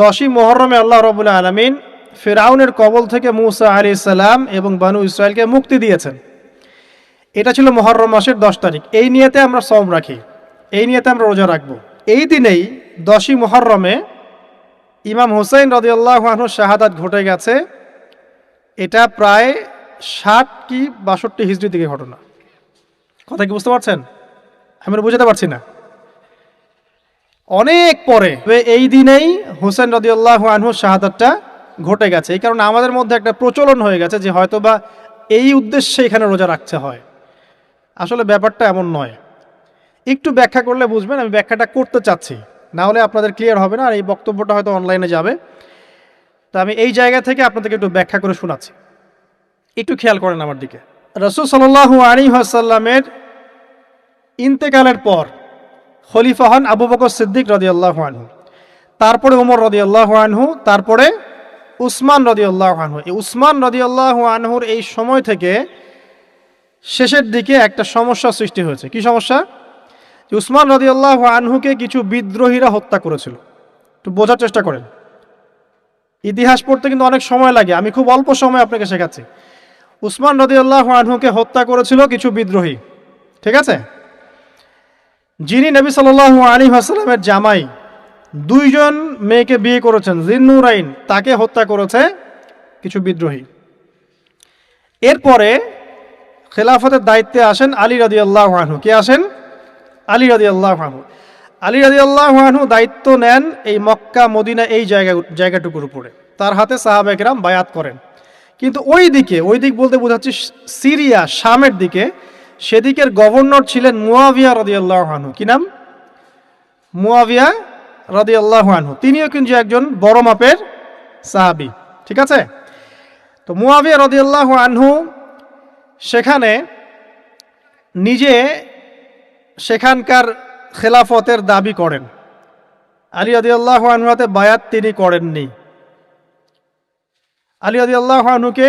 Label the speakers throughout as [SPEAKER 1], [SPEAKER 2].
[SPEAKER 1] দশই মোহরমে আল্লাহ রবুল্লা আলমিন ফেরাউনের কবল থেকে মুসা আলি সালাম এবং বানু ইসরায়েলকে মুক্তি দিয়েছেন। এটা ছিল মহরম মাসের দশ তারিখ। এই নিয়েতে আমরা সম রাখি। এই নিয়েতে আমরা রোজা রাখব। এই দিনেই দশই মহরমে ইমাম হুসাইন রদিয়াল্লাহ শাহাদাত ঘটে গেছে। এটা প্রায় ষাট কি বাষট্টি হিজড়ি দিকে ঘটনা। কথা কি বুঝতে পারছেন? আমি বুঝাতে পারছি না। অনেক পরে। এই দিনেই হুসেন রদিউল্লাহ আনহু শাহাদাতটা ঘটে গেছে। এই কারণে আমাদের মধ্যে একটা প্রচলন হয়ে গেছে যে হয়তোবা এই উদ্দেশ্যে এখানে রোজা রাখতে হয়। আসলে ব্যাপারটা এমন নয়। একটু ব্যাখ্যা করলে বুঝবেন, আমি ব্যাখ্যাটা করতে চাচ্ছি। না হলে আপনাদের ক্লিয়ার হবে না, আর এই বক্তব্যটা হয়তো অনলাইনে যাবে। তো আমি এই জায়গা থেকে আপনাদেরকে একটু ব্যাখ্যা করে শোনাচ্ছি। একটু খেয়াল করেন আমার দিকে। রসুল সাল্লাহু আলী আসাল্লামের ইন্তেকালের পর খলিফা হন আবু বকর সিদ্দিক রদি আল্লাহ আনহু। তারপরে উমর রদি আল্লাহ আনহু, তারপরে উসমান রদি আল্লাহ আনহু। এই উসমান রদি আল্লাহ আনহুর এই সময় থেকে শেষের দিকে একটা সমস্যা সৃষ্টি হয়েছে। কি সমস্যা? উসমান রদি আল্লাহ আনহুকে কিছু বিদ্রোহীরা হত্যা করেছিল। একটু বোঝার চেষ্টা করেন। ইতিহাস পড়তে কিন্তু অনেক সময় লাগে। আমি খুব অল্প সময় আপনাকে শেখাচ্ছি। উসমান রদি আল্লাহ আনহুকে হত্যা করেছিল কিছু বিদ্রোহী। ঠিক আছে? যিনি নবী সাল্লাহ আলী আসালামের জামাই, দুইজন মেয়েকে বিয়ে করেছেন, জিন্নুরাইন, তাকে হত্যা করেছে কিছু বিদ্রোহী। এরপরে খেলাফতের দায়িত্বে আসেন আলী রাদি আল্লাহ আনহু। কে আসেন? আলী রাদি আল্লাহ আনহু। আলী রাদি আল্লাহ আনহু দায়িত্ব নেন এই মক্কা, মদিনা, এই জায়গা, জায়গাটুকুর উপরে। তার হাতে সাহাবেকরাম বায়াত করেন। কিন্তু ওই দিকে ওই দিক বলতে বোঝাচ্ছি সিরিয়া, শামের দিকে সেদিকের গভর্নর ছিলেন মুয়াবিয়া রদিয়াল্লাহ আনহু। কি নাম? মুয়াবিয়া রদিয়াল্লাহ আনহু। তিনিও কিন্তু একজন বড় মাপের সাহাবি। ঠিক আছে? তো মুয়াবিয়া রদিয়াল্লাহ আনহু সেখানে নিজে সেখানকার খেলাফতের দাবি করেন। আলী আদিয়াল্লাহ আনহুতে বায়াত তিনি করেননি। আলী আদিয়াল্লাহ আনহুকে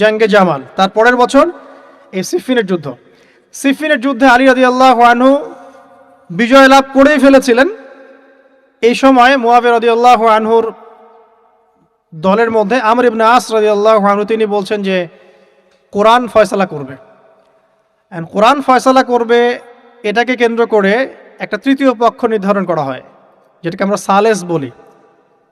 [SPEAKER 1] জাঙ্গে জামাল। তার পরের বছর এই সিফিনের যুদ্ধ। সিফিনের যুদ্ধে আলী রাদি আল্লাহ আনহু বিজয় লাভ করেই ফেলেছিলেন। এই সময় মোয়াবে রদি আল্লাহ আনহুর দলের মধ্যে আমর ইবনে আস রদি আল্লাহ আনহু তিনি বলছেন যে, কোরআন ফয়সালা করবে। অ্যান্ড কোরআন ফয়সালা করবে, এটাকে কেন্দ্র করে একটা তৃতীয় পক্ষ নির্ধারণ করা হয়, যেটাকে আমরা সালেস বলি।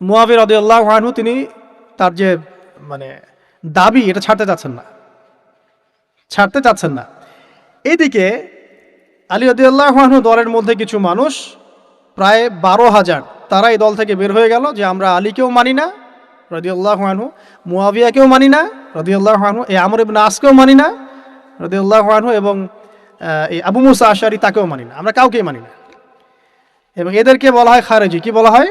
[SPEAKER 1] মুয়াবির রদিয়াল্লাহ আনহু, তিনি তার যে মানে দাবি, এটা ছাড়তে চাচ্ছেন না। ছাড়তে চাচ্ছেন না। এইদিকে আলী রদিয়াল্লাহ আনহু দলের মধ্যে কিছু মানুষ, প্রায় বারো হাজার তারা এই দল থেকে বের হয়ে গেল যে আমরা আলীকেও মানি না রদিউল্লাহ আনহু, মুয়াবিয়াকেও মানি না রদিউল্লাহ আনহু, এই আমর ইবনে আসকেও মানি না রদিউল্লাহ আনহু এবং এই আবু মুসা আশারি তাকেও মানি না। আমরা কাউকেই মানি না। এবং এদেরকে বলা হয় খারেজি। কি বলা হয়?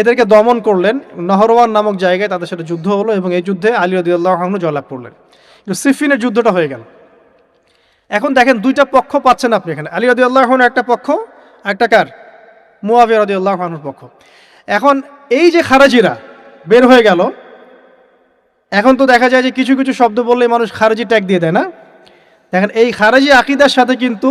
[SPEAKER 1] এদেরকে দমন করলেন, নহরওয়ান নামক জায়গায় তাদের সাথে যুদ্ধ হলো এবং এই যুদ্ধে আলী আনহু জয়লাভ করলেন। কিন্তু সিফিনের যুদ্ধটা হয়ে গেল। এখন দেখেন দুইটা পক্ষ পাচ্ছেন আপনি এখানে। আলী রাজি আল্লাহ একটা পক্ষ একটা কার? মুয়াবিয়া আনহুর পক্ষ। এখন এই যে খারাজিরা বের হয়ে গেল, এখন তো দেখা যায় যে কিছু কিছু শব্দ বললে মানুষ খারাজি ট্যাগ দিয়ে দেয় না। দেখেন এই খারাজি আকিদার সাথে কিন্তু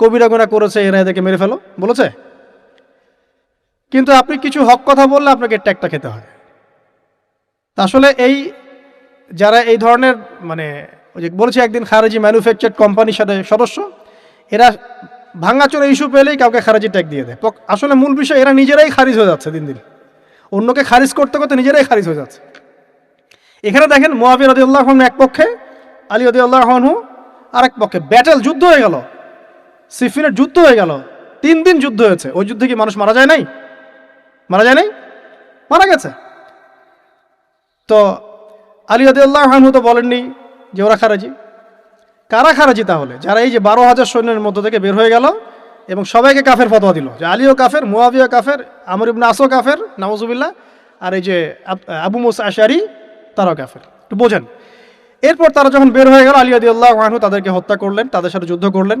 [SPEAKER 1] কবিরা গুণা করেছে, এরা এদেরকে মেরে ফেলো, বলেছে? কিন্তু আপনি কিছু হক কথা বললে আপনাকে ট্যাগটা খেতে হয়। আসলে এই যারা এই ধরনের মানে ওই যে বলেছি একদিন খারেজি ম্যানুফ্যাকচার কোম্পানির সাথে সদস্য, এরা ভাঙাচোরা ইস্যু পেলেই কাউকে খারেজি ট্যাগ দিয়ে দেয়। আসলে মূল বিষয়, এরা নিজেরাই খারিজ হয়ে যাচ্ছে দিন দিন। অন্যকে খারিজ করতে করতে নিজেরাই খারিজ হয়ে যাচ্ছে। এখানে দেখেন মোয়াবির রদি আল্লাহ এক পক্ষে, আলী রদি আল্লাহ আর এক পক্ষে। ব্যাটেল যুদ্ধ হয়ে গেল। সিফিনের যুদ্ধ হয়ে গেল। তিন দিন যুদ্ধ হয়েছে। ওই যুদ্ধে কি মানুষ মারা যায় নাই? মারা যায় নাই? মারা গেছে। তো আলী আল্লাহ তো বলেননি যে ওরা খারাজি। কারা খারাজি তাহলে? যারা এই যে বারো হাজার সৈন্যের মধ্য থেকে বের হয়ে গেল এবং সবাইকে কাফের ফতোয়া দিল। যে আলীও কাফের মুয়াবিয়া কাফের, আমর ইবনা আসো কাফের নওয়াজুবিল্লাহ আর এই যে আবু মুসা আশারি, তারাও কাফের। একটু বোঝেন। এরপর তারা যখন বের হয়ে গেল, আলী আদি আল্লাহ আনহু তাদেরকে হত্যা করলেন, তাদের সাথে যুদ্ধ করলেন।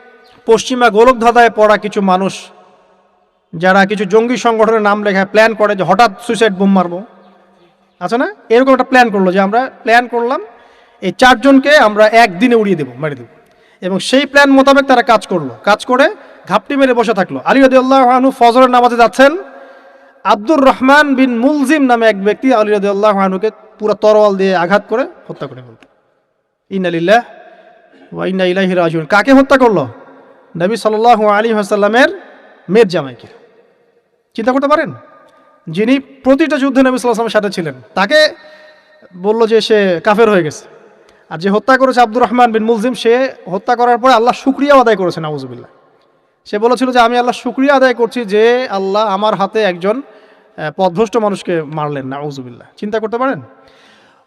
[SPEAKER 1] পশ্চিমা গোলকধাঁধায় পড়া কিছু মানুষ, যারা কিছু জঙ্গি সংগঠনের নাম লেখা প্ল্যান করে যে হঠাৎ সুইসাইড বোম মারবো। আছে না? এরকম একটা প্ল্যান করল যে আমরা প্ল্যান করলাম, এই চারজনকে আমরা একদিনে উড়িয়ে দেবো, মেরে দেবো। এবং সেই প্ল্যান মোতাবেক তারা কাজ করল। কাজ করে ঘাপটি মেরে বসে থাকল। আলী রদিয়াল্লাহ আনহু ফজরের নামাজে যাচ্ছেন। আব্দুর রহমান বিন মুলজিম নামে এক ব্যক্তি আলী রদিয়াল্লাহ আনহুকে পুরো তরোয়াল দিয়ে আঘাত করে হত্যা করে ফেলল। ইন্নালিল্লাহ ওয়া ইন্না ইলাইহি রাজিউন। কাকে হত্যা করল? নবী সাল্লাল্লাহু আলী হাসাল্লামের মেয়ের জামাইকে। চিন্তা করতে পারেন? যিনি প্রতিটা যুদ্ধে নবী সাল্লাহ সাথে ছিলেন তাকে বলল যে সে কাফের হয়ে গেছে। আর যে হত্যা করেছে আব্দুর রহমান বিন মুলজিম সে হত্যা করার পরে আল্লাহ শুক্রিয়া আদায় করেছে নাউজুবিল্লাহ। সে বলেছিল যে আমি আল্লাহ শুক্রিয়া আদায় করছি যে আল্লাহ আমার হাতে একজন আহ, পথভ্রষ্ট মানুষকে মারলেন না নাউজুবিল্লাহ। চিন্তা করতে পারেন?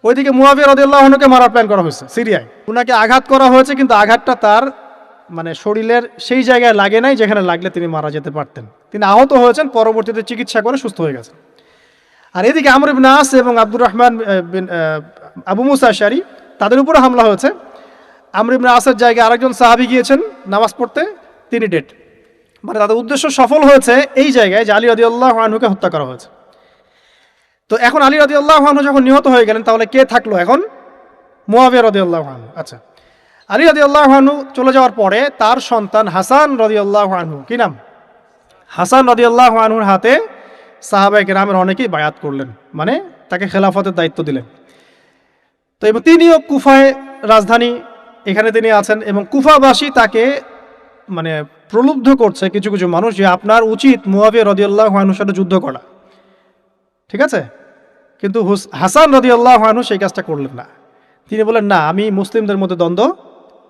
[SPEAKER 1] ওইদিকে মুয়াবিয়া রদিয়াল্লাহনকে মারার প্ল্যান করা হয়েছে সিরিয়ায়। ওনাকে আঘাত করা হয়েছে কিন্তু আঘাতটা তার মানে শরীরের সেই জায়গায় লাগে নাই যেখানে লাগলে তিনি মারা যেতে পারতেন। তিনি আহত হয়েছেন, পরবর্তীতে চিকিৎসা করে সুস্থ হয়ে গেছেন। আর এদিকে আমর আস এবং আব্দুর রহমান আবু মুসা শারি তাদের উপরে হামলা হয়েছে। আমর ইবনে আসের জায়গায় আরেকজন সাহাবি গিয়েছেন নামাজ পড়তে, তিনি ডেট। মানে তাদের উদ্দেশ্য সফল হয়েছে এই জায়গায় যে আলী রদিয়াল্লাহ আনহুকে হত্যা করা হয়েছে। তো এখন আলী রদিয়াল্লাহ আনহু যখন নিহত হয়ে গেলেন, তাহলে কে থাকল এখন? মুয়াবিয়া রদিয়াল্লাহ আনহু। আচ্ছা। আলী রদিয়াল্লাহ আনহু চলে যাওয়ার পরে তার সন্তান হাসান রদিয়াল্লাহ আনহু। কি নাম? হাসান রদিয়াল্লাহ আনহুর হাতে সাহাবাই কেরামের অনেকেই বায়াত করলেন মানে তাকে খেলাফতের দায়িত্ব দিলেন। তো এবং তিনিও কুফায় রাজধানী এখানে তিনি আছেন এবং কুফাবাসী তাকে মানে প্রলুব্ধ করছে কিছু কিছু মানুষ যে আপনার উচিত মুয়াবিয়া রদিয়াল্লাহ আনহুর সাথে যুদ্ধ করা। ঠিক আছে? কিন্তু হুস- হাসান রদিয়াল্লাহ আনহু সেই কাজটা করলেন না। তিনি বলেন না, আমি মুসলিমদের মধ্যে দ্বন্দ্ব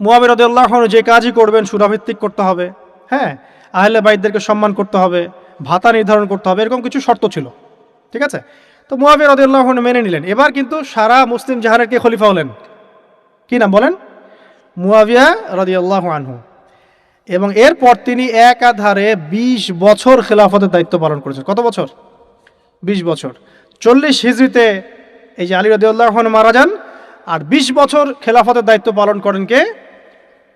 [SPEAKER 1] মুয়াবির রদুল্লাহ যে কাজই করবেন, সুরাভিত্তিক করতে হবে হ্যাঁ? আহলে বাইদদেরকে সম্মান করতে হবে, ভাতা নির্ধারণ করতে হবে, এরকম কিছু শর্ত ছিল, ঠিক আছে? তো মুয়াবির রদুল্লাহ মেনে নিলেন। এবার কিন্তু সারা মুসলিম জাহারের কে খলিফা হলেন? কি নাম বলেন? মুয়াবিয়া রদিয়াল্লাহ আনহু। এবং এরপর তিনি একাধারে বিশ বছর খেলাফতের দায়িত্ব পালন করেছেন। কত বছর? বিশ বছর। চল্লিশ হিজড়িতে এই যে আলী রদিউল্লাহ মারা যান, আর বিশ বছর খেলাফতের দায়িত্ব পালন করেন কে?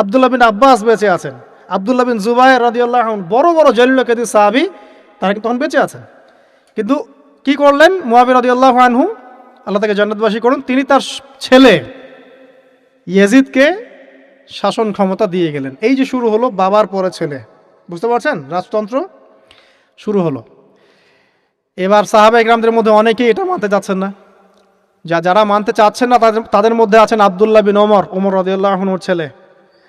[SPEAKER 1] আবদুল্লাহ বিন আব্বাস বেঁচে আছেন। আবদুল্লাহ বিন জুবাইর রাদিউল্লাহ আনহু, বড় বড় জলিল কেদি সাহাবি তারা কিন্তু তখন বেঁচে আছেন। কিন্তু কি করলেন? মুয়াবির রাদিউল্লাহ আনহু আল্লাহ তাকে জান্নাতবাসী করুন তিনি তার ছেলে ইয়েজিদকে শাসন ক্ষমতা দিয়ে গেলেন। এই যে শুরু হলো বাবার পরে ছেলে। বুঝতে পারছেন? রাজতন্ত্র শুরু হলো। এবার সাহাবা ইকরামদের মধ্যে অনেকেই এটা মানতে চাচ্ছেন না। যা যারা মানতে চাচ্ছেন না তাদের তাদের মধ্যে আছেন আবদুল্লাহ বিন ওমর ওমর রদিউল্লাহনুর ছেলে।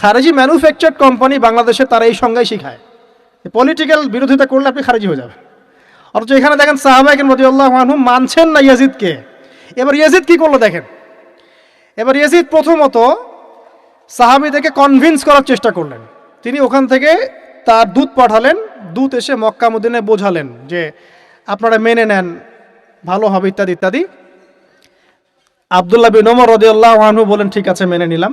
[SPEAKER 1] খারিজি ম্যানুফ্যাকচার্ড কোম্পানি বাংলাদেশে তারা এই সংজ্ঞাই শিখায়। পলিটিক্যাল বিরোধিতা করলে আপনি খারিজি হয়ে যাবেন। অথচ এখানে দেখেন সাহাবাহিক মদিউল্লাহ আনহু মানছেন না ইয়াজিদকে। এবার ইয়াজিদ কি করল দেখেন? এবার ইয়াজিদ প্রথমত সাহাবিদেরকে কনভিন্স করার চেষ্টা করলেন। তিনি ওখান থেকে তার দূত পাঠালেন, দূত এসে মক্কা মদিনে বোঝালেন যে আপনারা মেনে নেন, ভালো হবে ইত্যাদি ইত্যাদি। আবদুল্লাহ বিন ওমর রদিয়াল্লাহ আনহু বলেন, ঠিক আছে, মেনে নিলাম।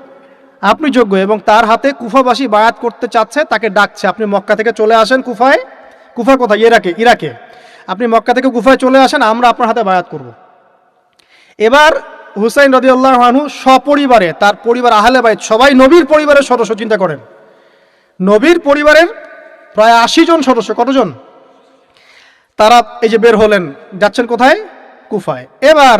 [SPEAKER 1] আপনি যোগ্য এবং তার হাতে কুফাবাসী বায়াত করতে চাচ্ছে, তাকে ডাকছে। আপনি মক্কা থেকে চলে আসেন কুফায়। কুফা কোথায় ইরাকে ইরাকে। আপনি মক্কা থেকে কুফায় চলে আসেন, আমরা আপনার হাতে বায়াত করব। এবার হুসাইন রদিউল্লাহ আনহু সপরিবারে, তার পরিবার আহলে বাইত, সবাই নবীর পরিবারের সদস্য, চিন্তা করেন। নবীর পরিবারের প্রায় আশি জন সদস্য, কতজন? তারা এই যে বের হলেন, যাচ্ছেন কোথায়? কুফায়। এবার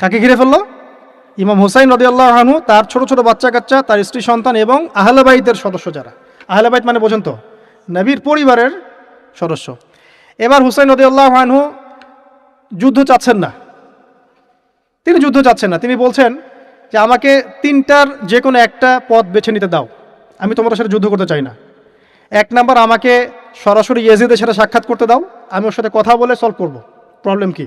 [SPEAKER 1] কাকে ঘিরে ফেলল? ইমাম হুসাইন রদি আল্লাহ আনহু, তার ছোট ছোট বাচ্চা কাচ্চা, তার স্ত্রী, সন্তান এবং আহলাবাইতের সদস্য যারা। আহলাবাইত মানে বোঝেন তো, নবীর পরিবারের সদস্য। এবার হুসাইন রদি আল্লাহ আনহু যুদ্ধ চাচ্ছেন না। তিনি যুদ্ধ চাচ্ছেন না। তিনি বলছেন যে, আমাকে তিনটার যে কোনো একটা পথ বেছে নিতে দাও। আমি তোমাদের সাথে যুদ্ধ করতে চাই না। এক নাম্বার, আমাকে সরাসরি ইয়েজিদের সাথে সাক্ষাৎ করতে দাও। আমি ওর সাথে কথা বলে সলভ করব। প্রবলেম কি?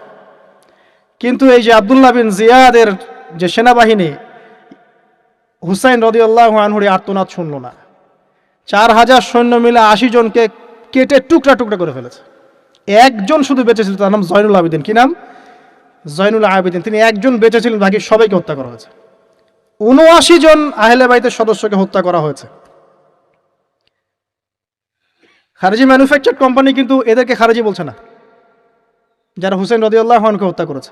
[SPEAKER 1] কিন্তু এই যে আবদুল্লাহ বিন জিয়াদের যে সেনাবাহিনী, হুসাইন রদিয়াল্লাহ আনহুরি আর্তনাদ শুনল না। চার হাজার সৈন্য মিলে আশি জনকে কেটে টুকরা টুকরা করে ফেলেছে। একজন শুধু বেঁচে ছিল তার নাম জয়নুল আবেদিন। কি নাম? জয়নুল আবেদিন। তিনি একজন বেঁচে ছিলেন বাকি সবাইকে হত্যা করা হয়েছে। উনআশি জন আহলে বাইতের সদস্যকে হত্যা করা হয়েছে। খারেজি ম্যানুফ্যাকচার কোম্পানি কিন্তু এদেরকে খারেজি বলছে না, যারা হুসেন রদিউল্লাহ খানকে হত্যা করেছে।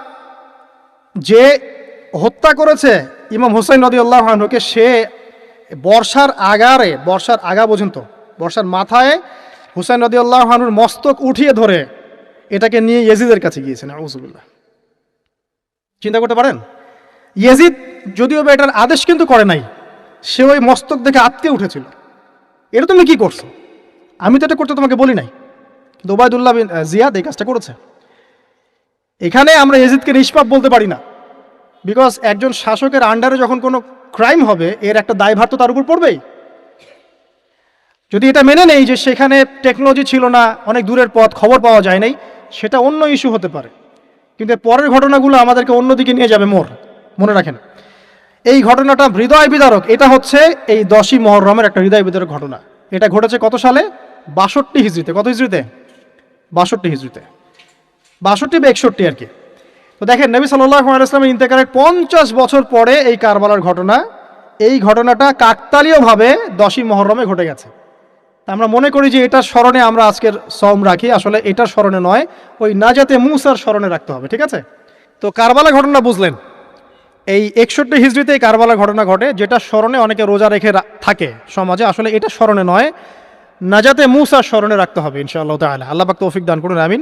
[SPEAKER 1] যে হত্যা করেছে ইমাম হুসাইন নদী আল্লাহ সে বর্ষার আগারে, বর্ষার আগা পর্যন্ত, বর্ষার মাথায় হুসাইন নদী আল্লাহ মস্তক উঠিয়ে ধরে এটাকে নিয়ে ইয়েজিদের কাছে গিয়েছেন আউজুবিল্লাহ চিন্তা করতে পারেন? ইয়েজিদ যদিও বা এটার আদেশ কিন্তু করে নাই, সে ওই মস্তক দেখে আটকে উঠেছিল। এটা তুমি কি করছ? আমি তো এটা করতে তোমাকে বলি নাই। কিন্তু ওবায়দুল্লাহ জিয়াদ এই কাজটা করেছে। এখানে আমরা ইয়েজিদকে নিষ্পাপ বলতে পারি না। বিকজ একজন শাসকের আন্ডারে যখন কোনো ক্রাইম হবে, এর একটা দায়ভার তো তার উপর পড়বেই। যদি এটা মেনে নেই যে সেখানে টেকনোলজি ছিল না, অনেক দূরের পথ, খবর পাওয়া যায় নাই, সেটা অন্য ইস্যু হতে পারে। কিন্তু পরের ঘটনাগুলো আমাদেরকে অন্যদিকে নিয়ে যাবে মোর মনে রাখেন। এই ঘটনাটা হৃদয় বিদারক, এটা হচ্ছে এই দশই মহরমের একটা হৃদয় বিদারক ঘটনা। এটা ঘটেছে কত সালে? বাষট্টি হিজড়িতে। কত হিজড়িতে? বাষট্টি হিজড়িতে। বাষট্টি বা একষট্টি আর কি। তো দেখেন, নবী সাল্লাহ আলাইসলামের ইন্তেকারের পঞ্চাশ বছর পরে এই কারবালার ঘটনা, এই ঘটনাটা কাকতালীয়ভাবে দশই মহরমে ঘটে গেছে। আমরা মনে করি যে এটার স্মরণে আমরা আজকের সম রাখি। আসলে এটার স্মরণে নয়, ওই নাজাতে মুসার স্মরণে রাখতে হবে, ঠিক আছে? তো কারবালা ঘটনা বুঝলেন। এই একষট্টি হিজড়িতে এই কারবালা ঘটনা ঘটে, যেটা স্মরণে অনেকে রোজা রেখে থাকে সমাজে। আসলে এটা স্মরণে নয়, নাজাতে মুসার স্মরণে রাখতে হবে, ইনশাআল্লাহ তাহলে আল্লাহ পাক তৌফিক দান করুন, আমিন।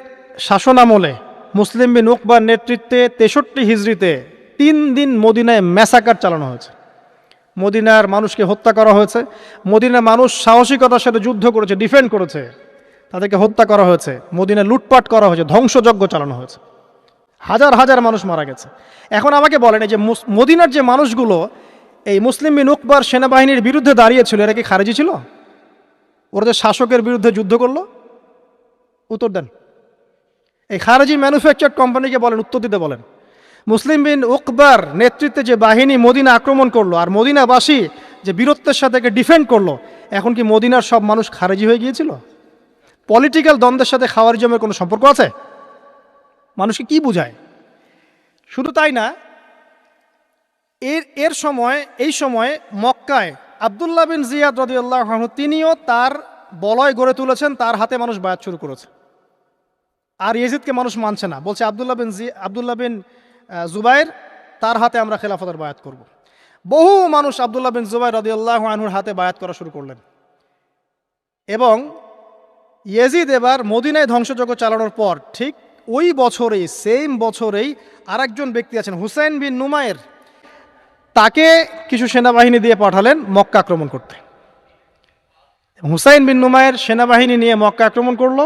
[SPEAKER 1] শাসনামলে মুসলিম বিন উকবার নেতৃত্বে তেষট্টি হিজড়িতে তিন দিন মদিনায় ম্যাসাকার চালানো হয়েছে। মদিনার মানুষকে হত্যা করা হয়েছে। মদিনার মানুষ সাহসিকতার সাথে যুদ্ধ করেছে ডিফেন্ড করেছে। তাদেরকে হত্যা করা হয়েছে। মদিনায় লুটপাট করা হয়েছে, ধ্বংসযজ্ঞ চালানো হয়েছে। হাজার হাজার মানুষ মারা গেছে। এখন আমাকে বলেন যে মদিনার যে মানুষগুলো, এই মুসলিম বিন উকবার সেনাবাহিনীর বিরুদ্ধে দাঁড়িয়েছিল এরা কি খারেজি ছিল? ওরা যে শাসকের বিরুদ্ধে যুদ্ধ করল? উত্তর দেন। এই খারেজি ম্যানুফ্যাকচার কোম্পানিকে বলেন, উত্তর দিতে বলেন। মুসলিম বিন উকবার নেতৃত্বে যে বাহিনী মদিনা আক্রমণ করল, আর মদিনাবাসী যে বীরত্বের সাথে ডিফেন্ড করল, এখন কি মদিনার সব মানুষ খারেজি হয়ে গিয়েছিল? পলিটিক্যাল দ্বন্দ্বের সাথে খাওয়ার খাওয়ারিজমের কোনো সম্পর্ক আছে? মানুষকে কি বোঝায়? শুধু তাই না, এর এর সময়, এই সময় মক্কায় আবদুল্লাহ বিন জিয়াদ রদিউল্লাহ তিনিও তার বলয় গড়ে তুলেছেন, তার হাতে মানুষ বায়াত শুরু করেছে। আর ইয়েজিদকে মানুষ মানছে না। বলছে আবদুল্লাহ বিন জি আবদুল্লাহ বিন জুবাইর, তার হাতে আমরা খেলাফতের বায়াত করব। বহু মানুষ আবদুল্লাহ বিন জুবাইর রদিউল্লাহ আনহুর হাতে বায়াত করা শুরু করলেন। এবং ইয়েজিদ এবার মদিনায় ধ্বংসযজ্ঞ চালানোর পর ঠিক ওই বছরেই সেম বছরেই আরেকজন ব্যক্তি আছেন, হুসাইন বিন নুমায়ের তাকে কিছু সেনাবাহিনী দিয়ে পাঠালেন মক্কা আক্রমণ করতে। হুসাইন বিন নুমায়ের সেনাবাহিনী নিয়ে মক্কা আক্রমণ করল